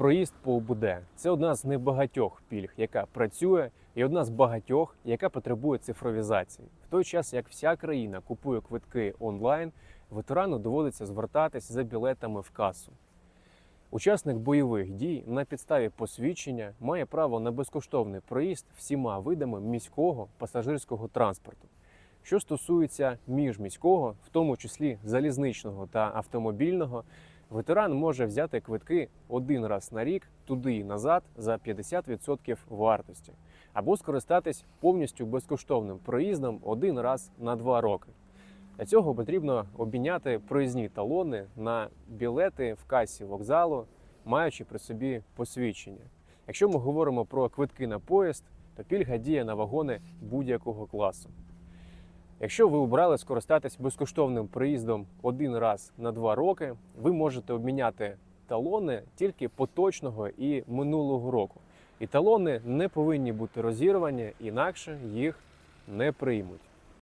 Проїзд по УБД це одна з небагатьох пільг, яка працює, і одна з багатьох, яка потребує цифровізації. В той час, як вся країна купує квитки онлайн, ветерану доводиться звертатись за білетами в касу. Учасник бойових дій на підставі посвідчення має право на безкоштовний проїзд всіма видами міського пасажирського транспорту. Що стосується міжміського, в тому числі залізничного та автомобільного, ветеран може взяти квитки один раз на рік туди і назад за 50% вартості, або скористатись повністю безкоштовним проїздом один раз на два роки. Для цього потрібно обміняти проїзні талони на білети в касі вокзалу, маючи при собі посвідчення. Якщо ми говоримо про квитки на поїзд, то пільга діє на вагони будь-якого класу. Якщо ви обрали скористатись безкоштовним проїздом один раз на два роки, ви можете обміняти талони тільки поточного і минулого року. І талони не повинні бути розірвані, інакше їх не приймуть.